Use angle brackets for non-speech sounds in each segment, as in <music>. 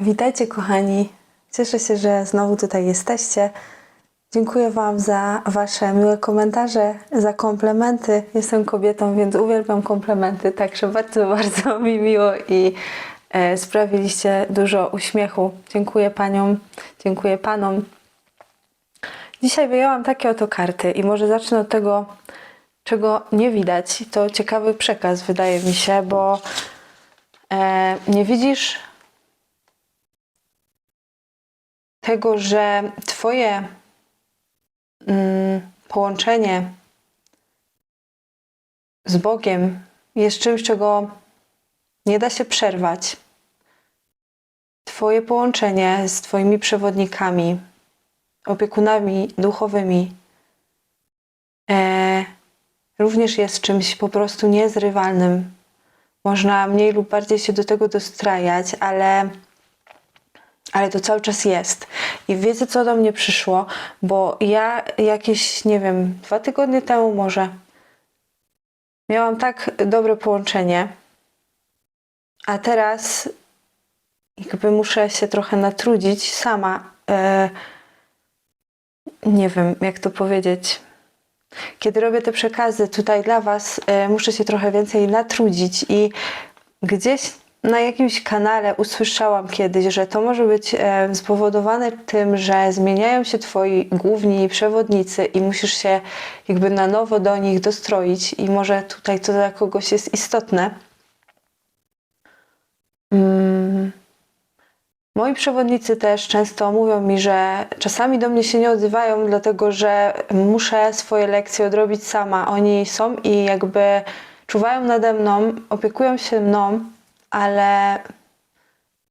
Witajcie, kochani. Cieszę się, że znowu tutaj jesteście. Dziękuję Wam za Wasze miłe komentarze, za komplementy. Jestem kobietą, więc uwielbiam komplementy, także bardzo, <laughs> bardzo mi miło i e, sprawiliście dużo uśmiechu. Dziękuję Paniom, dziękuję Panom. Dzisiaj wyjęłam takie oto karty i może zacznę od tego, czego nie widać. To ciekawy przekaz, wydaje mi się, bo e, nie widzisz tego, że Twoje mm, połączenie z Bogiem jest czymś, czego nie da się przerwać. Twoje połączenie z Twoimi przewodnikami, opiekunami duchowymi e, również jest czymś po prostu niezrywalnym. Można mniej lub bardziej się do tego dostrajać, ale ale to cały czas jest. I wiecie, co do mnie przyszło? Bo ja jakieś, nie wiem, dwa tygodnie temu może miałam tak dobre połączenie, a teraz jakby muszę się trochę natrudzić sama. E, nie wiem, jak to powiedzieć. Kiedy robię te przekazy tutaj dla Was, e, muszę się trochę więcej natrudzić i gdzieś na jakimś kanale usłyszałam kiedyś, że to może być e, spowodowane tym, że zmieniają się twoi główni przewodnicy i musisz się jakby na nowo do nich dostroić i może tutaj to dla kogoś jest istotne. Mm. Moi przewodnicy też często mówią mi, że czasami do mnie się nie odzywają, dlatego że muszę swoje lekcje odrobić sama. Oni są i jakby czuwają nade mną, opiekują się mną, ale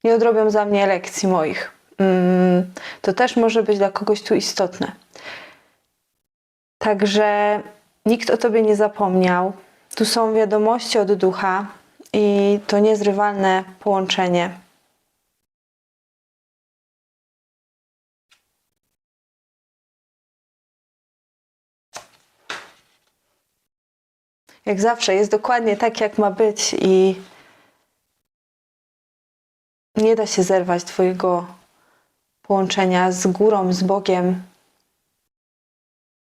nie odrobią za mnie lekcji moich. Mm, To też może być dla kogoś tu istotne. Także nikt o tobie nie zapomniał. Tu są wiadomości od ducha i to niezrywalne połączenie. Jak zawsze jest dokładnie tak, jak ma być i nie da się zerwać Twojego połączenia z górą, z Bogiem.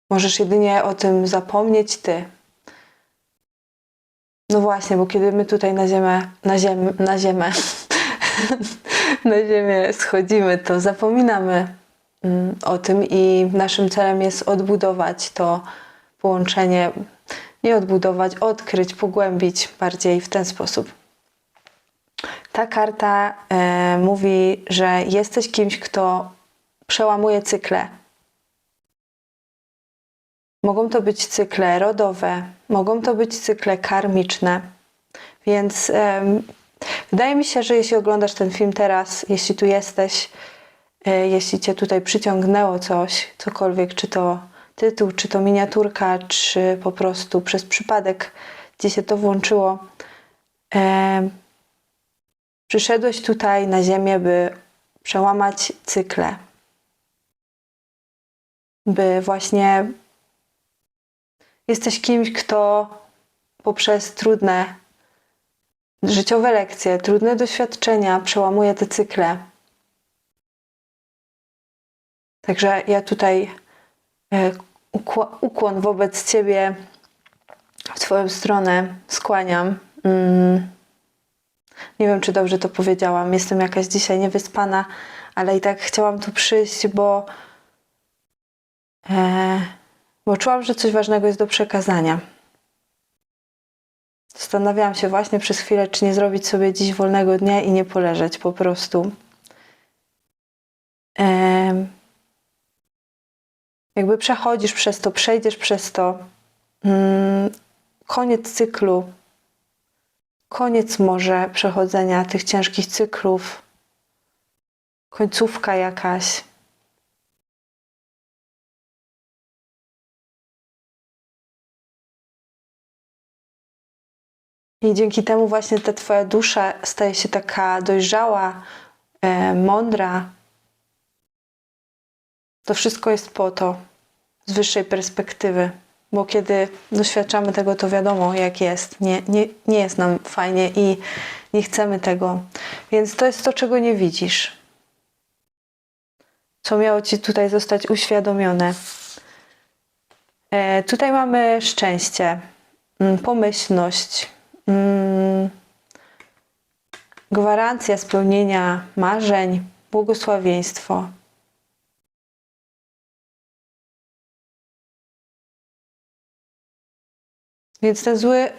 Możesz jedynie o tym zapomnieć Ty. No właśnie, bo kiedy my tutaj na ziemię, na ziemię, na ziemię, <laughs> na ziemię schodzimy, to zapominamy mm, o tym i naszym celem jest odbudować to połączenie, nie odbudować, odkryć, pogłębić bardziej w ten sposób. Ta karta e, mówi, że jesteś kimś, kto przełamuje cykle. Mogą to być cykle rodowe, mogą to być cykle karmiczne. Więc em, wydaje mi się, że jeśli oglądasz ten film teraz, jeśli tu jesteś, e, jeśli cię tutaj przyciągnęło coś, cokolwiek, czy to tytuł, czy to miniaturka, czy po prostu przez przypadek gdzie się to włączyło, em, Przyszedłeś tutaj na Ziemię, by przełamać cykle, by właśnie jesteś kimś, kto poprzez trudne życiowe lekcje, trudne doświadczenia przełamuje te cykle. Także ja tutaj e, ukłon wobec Ciebie w Twoją stronę skłaniam. Mm. Nie wiem, czy dobrze to powiedziałam. Jestem jakaś dzisiaj niewyspana, ale i tak chciałam tu przyjść, bo, e, bo czułam, że coś ważnego jest do przekazania. Zastanawiałam się właśnie przez chwilę, czy nie zrobić sobie dziś wolnego dnia i nie poleżeć po prostu. E, jakby przechodzisz przez to, przejdziesz przez to. Mm, koniec cyklu koniec może przechodzenia tych ciężkich cyklów, końcówka jakaś. I dzięki temu właśnie ta Twoja dusza staje się taka dojrzała, e, mądra. To wszystko jest po to, z wyższej perspektywy bo kiedy doświadczamy tego, to wiadomo, jak jest. Nie, nie, nie jest nam fajnie i Nie chcemy tego. Więc to jest to, czego nie widzisz. Co miało ci tutaj zostać uświadomione. E, tutaj mamy szczęście, mm, pomyślność, mm, gwarancja spełnienia marzeń, błogosławieństwo. Więc ten zły,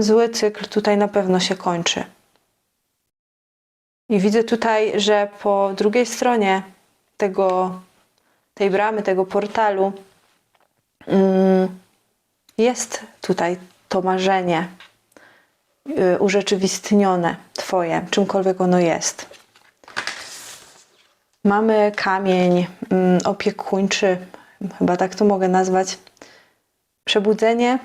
zły cykl tutaj na pewno się kończy. I widzę tutaj, że po drugiej stronie tego, tej bramy, tego portalu mm, jest tutaj to marzenie y, urzeczywistnione Twoje, czymkolwiek ono jest. Mamy kamień mm, opiekuńczy, chyba tak to mogę nazwać. Przebudzenie,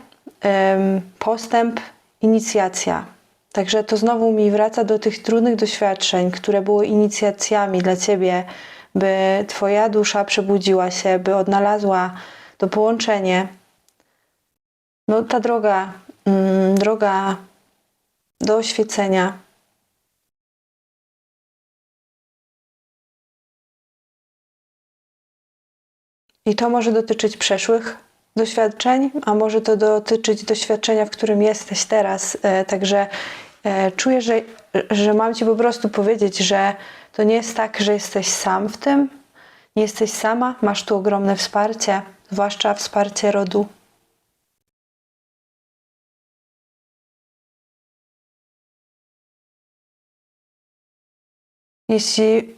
postęp, inicjacja. Także to znowu mi wraca do tych trudnych doświadczeń, które były inicjacjami dla Ciebie, by Twoja dusza przebudziła się, by odnalazła to połączenie. No ta droga, mm, droga do oświecenia, I to może dotyczyć przeszłych doświadczeń, a może to dotyczyć doświadczenia, w którym jesteś teraz. E, Także e, czuję, że, że mam Ci po prostu powiedzieć, że to nie jest tak, że jesteś sam w tym, nie jesteś sama, masz tu ogromne wsparcie, zwłaszcza wsparcie rodu. Jeśli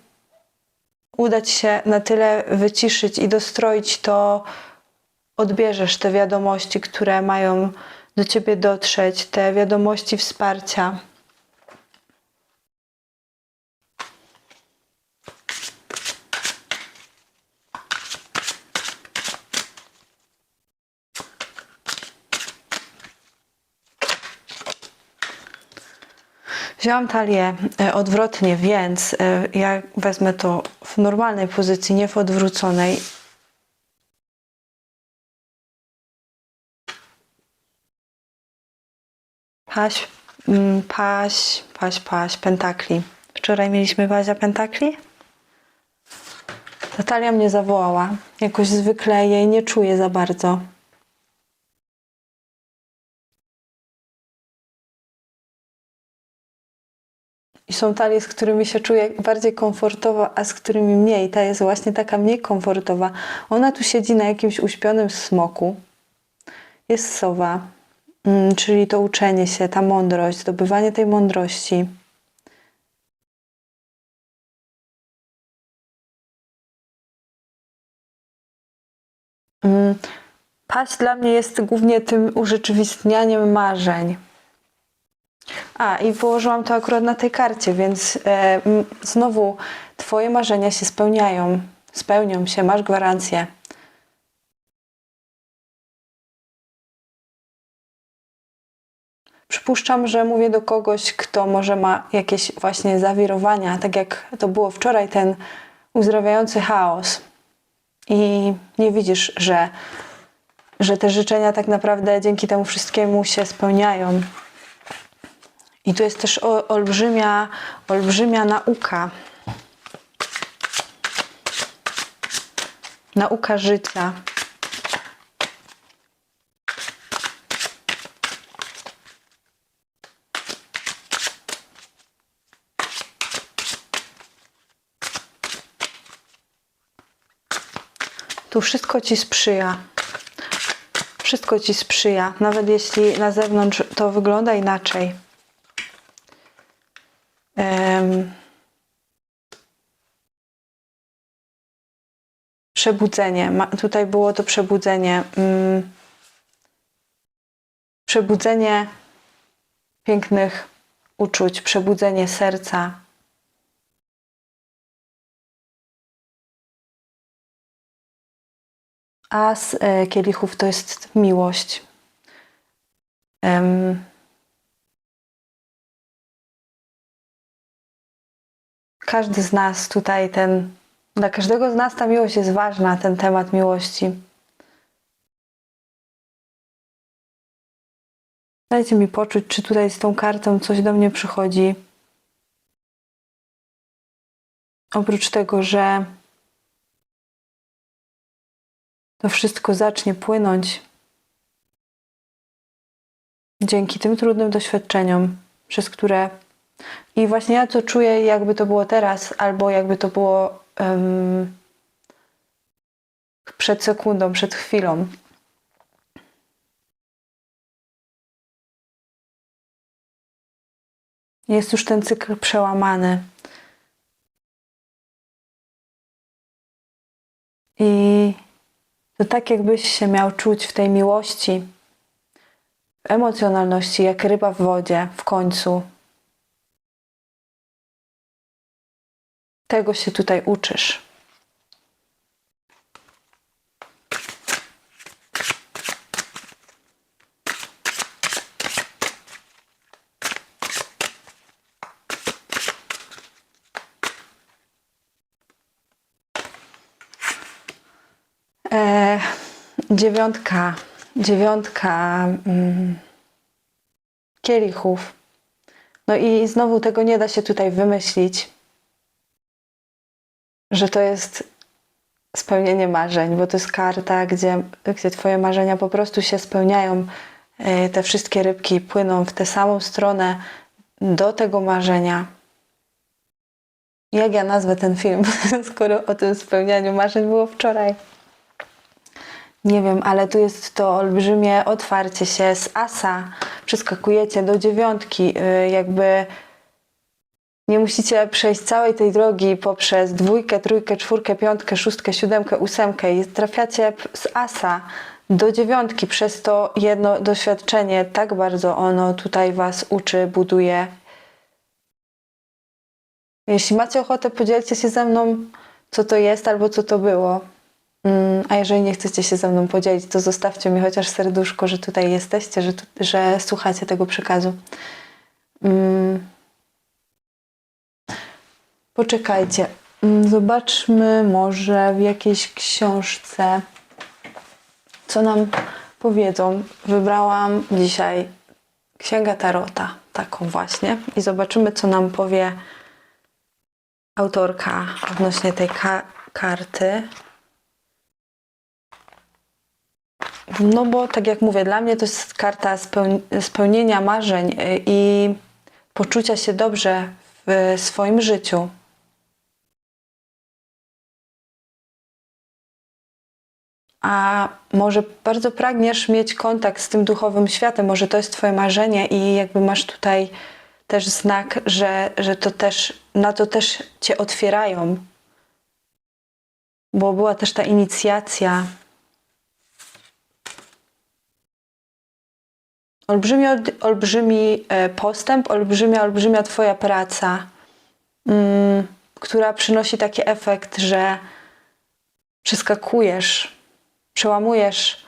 uda Ci się na tyle wyciszyć i dostroić, to odbierzesz te wiadomości, które mają do Ciebie dotrzeć, te wiadomości wsparcia. Wzięłam talię e, odwrotnie, więc e, ja wezmę to w normalnej pozycji, nie w odwróconej. Paś, mm, paś, paś, paś, pentakli. Wczoraj mieliśmy Bazia pentakli. Natalia mnie zawołała. Jakoś zwykle jej nie czuję za bardzo. I są talie, z którymi się czuję bardziej komfortowo, a z którymi mniej. Ta jest właśnie taka mniej komfortowa. Ona tu siedzi na jakimś uśpionym smoku. Jest sowa, czyli to uczenie się, ta mądrość, zdobywanie tej mądrości. Mm, Paść dla mnie jest głównie tym urzeczywistnianiem marzeń. A, i położyłam to akurat na tej karcie, więc e, znowu Twoje marzenia się spełniają. Spełnią się, masz gwarancję. Przypuszczam, że mówię do kogoś, kto może ma jakieś właśnie zawirowania, tak jak to było wczoraj, ten uzdrawiający chaos. I nie widzisz, że, że te życzenia tak naprawdę dzięki temu wszystkiemu się spełniają. I tu jest też olbrzymia, olbrzymia nauka. Nauka życia. Tu wszystko ci sprzyja. Wszystko ci sprzyja, nawet jeśli na zewnątrz to wygląda inaczej. Em, przebudzenie. Ma, tutaj było to przebudzenie. Mm, przebudzenie pięknych uczuć, przebudzenie serca. A z e, kielichów to jest miłość. każdy z nas tutaj ten, dla każdego z nas ta miłość jest ważna, ten temat miłości. Dajcie mi poczuć, czy tutaj z tą kartą coś do mnie przychodzi. Oprócz tego, że to wszystko zacznie płynąć dzięki tym trudnym doświadczeniom, przez które i właśnie ja to czuję, jakby to było teraz, albo jakby to było em, przed sekundą, przed chwilą. Jest już ten cykl przełamany. I to tak, jakbyś się miał czuć w tej miłości, w emocjonalności, jak ryba w wodzie w końcu. Tego się tutaj uczysz. E, dziewiątka, dziewiątka mm, kielichów. No i znowu tego nie da się tutaj wymyślić, że to jest spełnienie marzeń, bo to jest karta, gdzie, gdzie Twoje marzenia po prostu się spełniają. E, Te wszystkie rybki płyną w tę samą stronę do tego marzenia. Jak ja nazwę ten film, <laughs> skoro o tym spełnianiu marzeń było wczoraj? Nie wiem, ale tu jest to olbrzymie otwarcie się z asa. Przeskakujecie do dziewiątki, y, jakby nie musicie przejść całej tej drogi poprzez dwójkę, trójkę, czwórkę, piątkę, szóstkę, siódemkę, ósemkę i trafiacie z asa do dziewiątki. Przez to jedno doświadczenie tak bardzo ono tutaj was uczy, buduje. Jeśli macie ochotę, podzielcie się ze mną, co to jest albo co to było. Mm, A jeżeli nie chcecie się ze mną podzielić, to zostawcie mi chociaż serduszko, że tutaj jesteście, że, tu, że słuchacie tego przekazu. Mm. Poczekajcie. Mm, Zobaczmy może w jakiejś książce, co nam powiedzą. Wybrałam dzisiaj Księgę Tarota, taką właśnie. I zobaczymy, co nam powie autorka odnośnie tej ka- karty. No bo tak jak mówię, dla mnie to jest karta speł- spełnienia marzeń y, i poczucia się dobrze w swoim życiu. A może bardzo pragniesz mieć kontakt z tym duchowym światem, może to jest Twoje marzenie i jakby masz tutaj też znak, że, że to też, na to też Cię otwierają. Bo była też ta inicjacja olbrzymi, olbrzymi e, postęp, olbrzymia, olbrzymia Twoja praca, mm, która przynosi taki efekt, że przeskakujesz, przełamujesz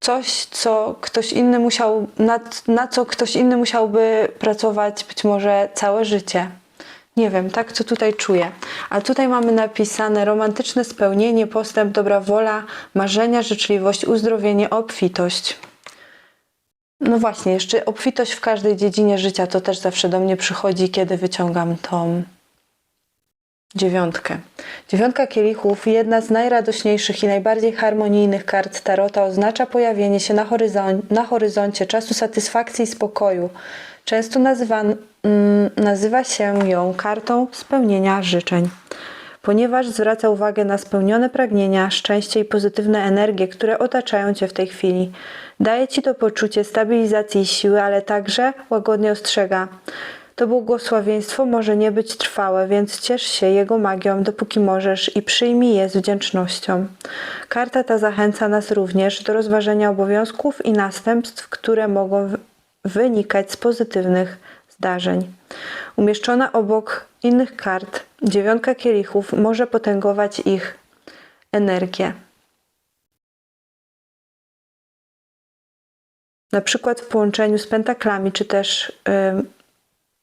coś, co ktoś inny musiał, na, na co ktoś inny musiałby pracować być może całe życie. Nie wiem, tak co tutaj czuję. A tutaj mamy napisane romantyczne spełnienie, postęp, dobra wola, marzenia, życzliwość, uzdrowienie, obfitość. No właśnie, jeszcze obfitość w każdej dziedzinie życia to też zawsze do mnie przychodzi, kiedy wyciągam tą dziewiątkę. Dziewiątka kielichów, jedna z najradośniejszych i najbardziej harmonijnych kart Tarota, oznacza pojawienie się na, horyzon- na horyzoncie czasu satysfakcji i spokoju. Często nazywa, mm, nazywa się ją kartą spełnienia życzeń ponieważ zwraca uwagę na spełnione pragnienia, szczęście i pozytywne energie, które otaczają Cię w tej chwili. Daje Ci to poczucie stabilizacji i siły, ale także łagodnie ostrzega. To błogosławieństwo może nie być trwałe, więc ciesz się jego magią, dopóki możesz i przyjmij je z wdzięcznością. Karta ta zachęca nas również do rozważenia obowiązków i następstw, które mogą wynikać z pozytywnych zdarzeń. Umieszczona obok innych kart, dziewiątka kielichów może potęgować ich energię. Na przykład w połączeniu z pentaklami, czy też, ym,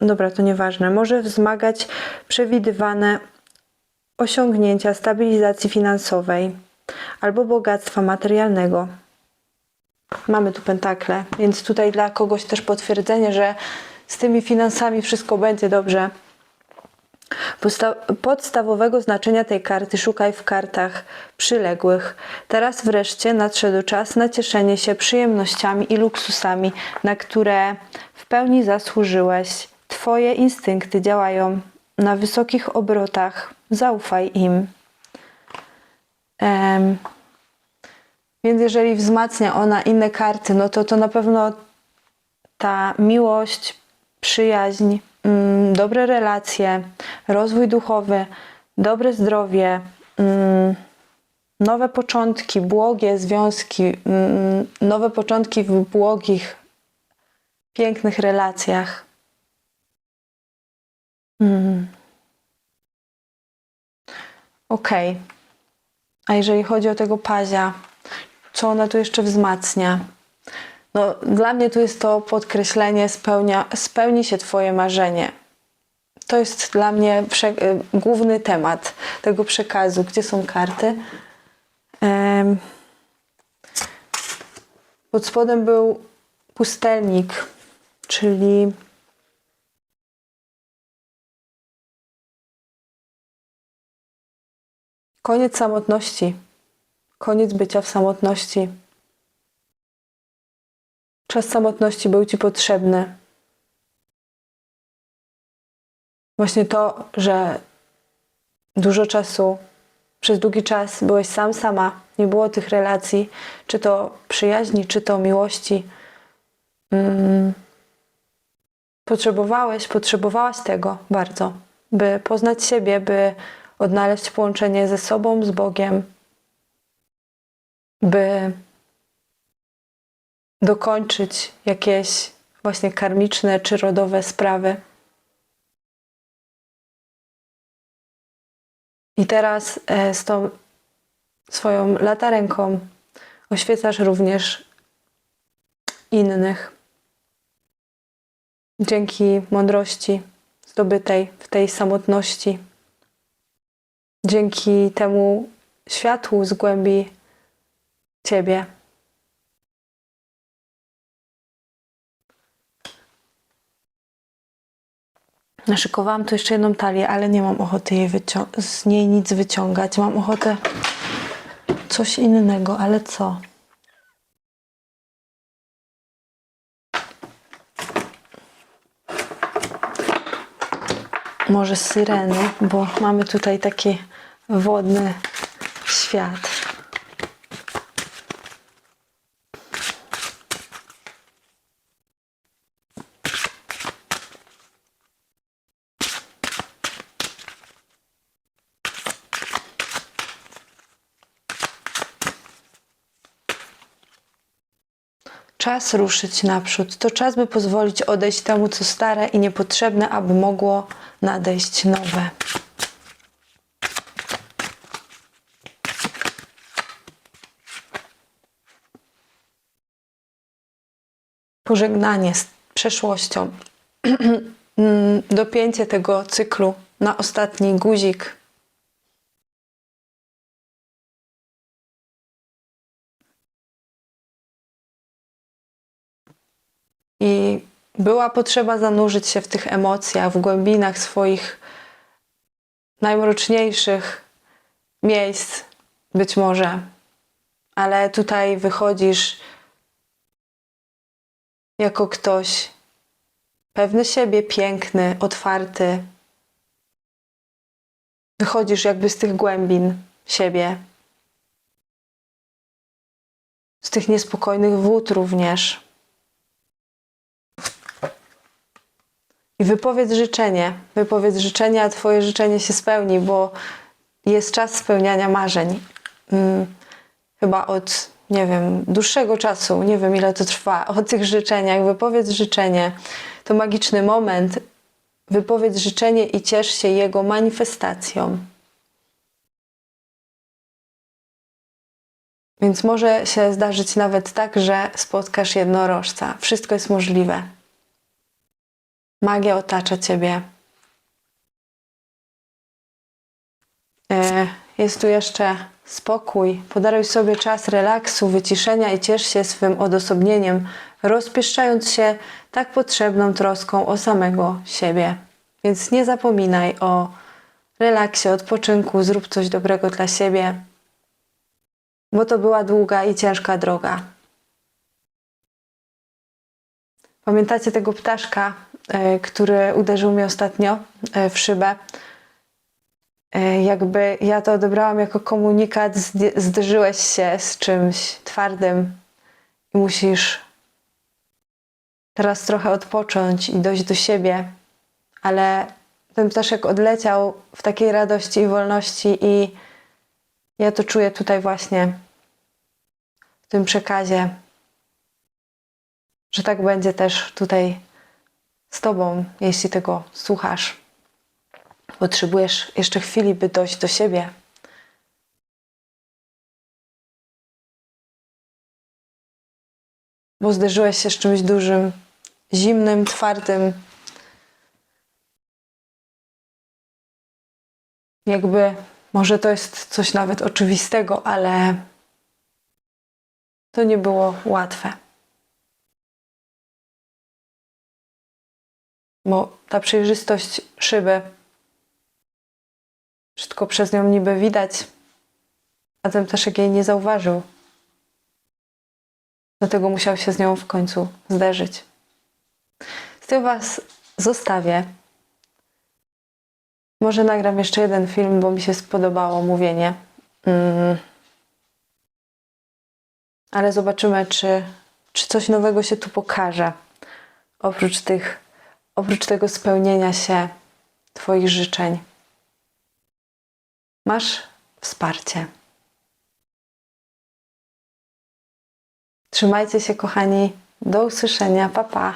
dobra, to nieważne, może wzmagać przewidywane osiągnięcia stabilizacji finansowej albo bogactwa materialnego. Mamy tu pentakle, więc tutaj dla kogoś też potwierdzenie, że z tymi finansami wszystko będzie dobrze. Podstawowego znaczenia tej karty szukaj w kartach przyległych. Teraz wreszcie nadszedł czas na cieszenie się przyjemnościami i luksusami, na które w pełni zasłużyłeś. Twoje instynkty działają na wysokich obrotach. Zaufaj im. Więc jeżeli wzmacnia ona inne karty, no to to na pewno ta miłość, przyjaźń, dobre relacje, rozwój duchowy, dobre zdrowie, mm, nowe początki, błogie związki, mm, nowe początki w błogich, pięknych relacjach. Mm. Okej. A jeżeli chodzi o tego pazia, co ona tu jeszcze wzmacnia? No, dla mnie tu jest to podkreślenie, spełnia, spełni się Twoje marzenie. To jest dla mnie y, główny temat tego przekazu. Gdzie są karty? Em, pod spodem był pustelnik, czyli koniec samotności, koniec bycia w samotności. Czas samotności był Ci potrzebny. Właśnie to, że dużo czasu, przez długi czas byłeś sam, sama, nie było tych relacji, czy to przyjaźni, czy to miłości. Mm. Potrzebowałeś, potrzebowałaś tego bardzo, by poznać siebie, by odnaleźć połączenie ze sobą, z Bogiem, by dokończyć jakieś właśnie karmiczne czy rodowe sprawy. I teraz e, z tą swoją latarenką oświecasz również innych. Dzięki mądrości zdobytej w tej samotności, dzięki temu światłu z głębi Ciebie. Naszykowałam tu jeszcze jedną talię, ale nie mam ochoty jej z niej nic wyciągać. Mam ochotę coś innego, ale co? Może syreny, bo mamy tutaj taki wodny świat. Czas ruszyć naprzód. To czas, by pozwolić odejść temu, co stare i niepotrzebne, aby mogło nadejść nowe. Pożegnanie z przeszłością. <clears throat> Mm, Dopięcie tego cyklu na ostatni guzik. I była potrzeba zanurzyć się w tych emocjach, w głębinach swoich najmroczniejszych miejsc, być może. Ale tutaj wychodzisz jako ktoś pewny siebie, piękny, otwarty. Wychodzisz jakby z tych głębin siebie, z tych niespokojnych wód również. I wypowiedz życzenie. Wypowiedz życzenie, a Twoje życzenie się spełni, bo jest czas spełniania marzeń. Mm, chyba od, nie wiem, dłuższego czasu, nie wiem ile to trwa, o tych życzeniach. Wypowiedz życzenie. To magiczny moment. Wypowiedz życzenie i ciesz się jego manifestacją. Więc może się zdarzyć nawet tak, że spotkasz jednorożca. Wszystko jest możliwe. Magia otacza Ciebie. E, Jest tu jeszcze spokój. Podaruj sobie czas relaksu, wyciszenia i ciesz się swym odosobnieniem, rozpieszczając się tak potrzebną troską o samego siebie. Więc nie zapominaj o relaksie, odpoczynku, zrób coś dobrego dla siebie, bo to była długa i ciężka droga. Pamiętacie tego ptaszka, który uderzył mnie ostatnio e, w szybę? E, Jakby ja to odebrałam jako komunikat, zd- zderzyłeś się z czymś twardym i musisz teraz trochę odpocząć i dojść do siebie, ale ten ptaszek odleciał w takiej radości i wolności i ja to czuję tutaj właśnie w tym przekazie, że tak będzie też tutaj z Tobą, jeśli tego słuchasz. Potrzebujesz jeszcze chwili, by dojść do siebie. Bo zderzyłeś się z czymś dużym, zimnym, twardym. Jakby, może to jest coś nawet oczywistego, ale to nie było łatwe. Bo ta przejrzystość szyby, wszystko przez nią niby widać, a ten ptaszek jej nie zauważył. Dlatego musiał się z nią w końcu zderzyć. Z tym Was zostawię. Może nagram jeszcze jeden film, bo mi się spodobało mówienie. Mm. Ale zobaczymy, czy, czy coś nowego się tu pokaże. Oprócz tych, oprócz tego spełnienia się Twoich życzeń. Masz wsparcie. Trzymajcie się, kochani. Do usłyszenia. Pa, pa.